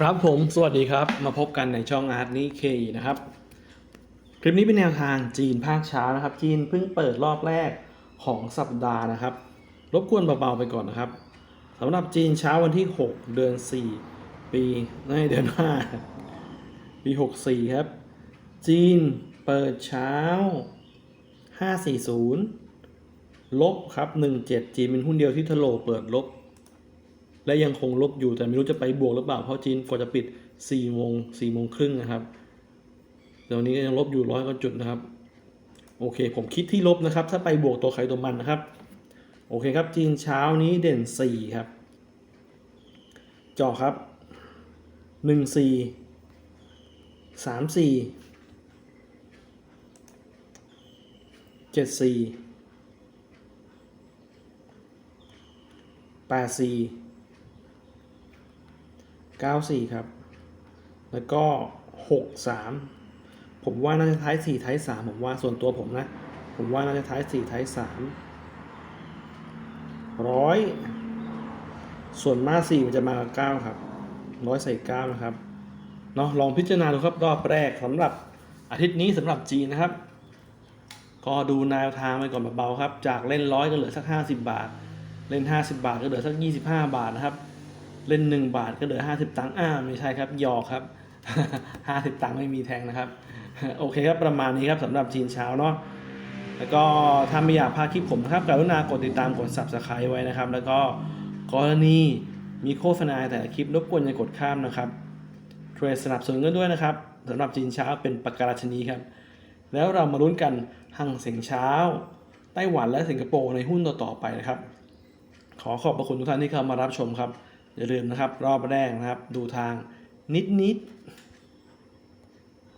ครับผมสวัสดีครับมาพบกันในช่องอาร์ตนี้เคนะครับ คลิปนี้เป็นแนวทางจีนภาคเช้านะครับ จีนเพิ่งเปิดรอบแรกของสัปดาห์นะครับ รบกวนเบาๆไปก่อนนะครับสำหรับจีนเช้าวันที่ 6 เดือน 4 ปีไม่เดือน 5 ปี 64 ครับ จีนเปิดเช้า 540 ลบครับ 17 จีนเป็นหุ้นเดียวที่ทะโลเปิดลบ และยังคงลบอยู่แต่ไม่รู้จะไปบวกหรือเปล่าเพราะจีนกว่าจะปิด4โมง4โมงครึ่งนะครับเดี๋ยวนี้ก็ยังลบอยู่ร้อยกว่าจุดนะครับ โอเค ผมคิดที่ลบนะครับ ถ้าไปบวกตัวใครตัวมันนะครับ โอเคครับ จีนเช้านี้เด่น 4 ครับจาะครับ 1 4 3 4 7 4 8 4 94 ครับ แล้วก็ 63 ผมว่าน่าจะท้าย4ท้าย3ผมว่าส่วนตัวผมนะ ผมว่าน่าจะท้าย4ท้าย3ร้อยส่วนมา4มันจะมากับ9ครับร้อยใส่9นะครับเนาะลองพิจารณาดูครับรอบแรกสำหรับอาทิตย์นี้สำหรับจีนนะครับ ก็ดูแนวทางไปก่อนเบาๆครับ จากเล่นร้อยก็เหลือสัก 50 บาท เล่น 50 บาทก็เหลือสัก 25 บาทนะครับ เล่น 1 บาทก็เหลือ 50 ตังค์อ้าไม่ใช่ครับหยอกครับ 50 ตังค์ไม่มีแทงนะครับ โอเคครับประมาณนี้ครับสำหรับจีนเช้าเนาะแล้วก็ถ้าไม่อยากพลาดคลิปผมนะครับกรุณากดติดตามกด subscribe ไว้นะครับ แล้วก็กรณีมีโฆษณาแต่ละคลิปรบกวนอย่ากดข้ามนะครับช่วยสนับสนุนกันด้วยนะครับสำหรับจีนเช้าเป็นปากการาชนีครับ แล้วเรามาลุ้นกันหั่งเสียงเช้า ไต้หวันและสิงคโปร์ในหุ้นต่อๆไปนะครับ ขอขอบพระคุณทุกท่านที่เข้ามารับชมครับ อย่าลืมนะครับ รอบแรกนะครับ ดูทางนิดนิด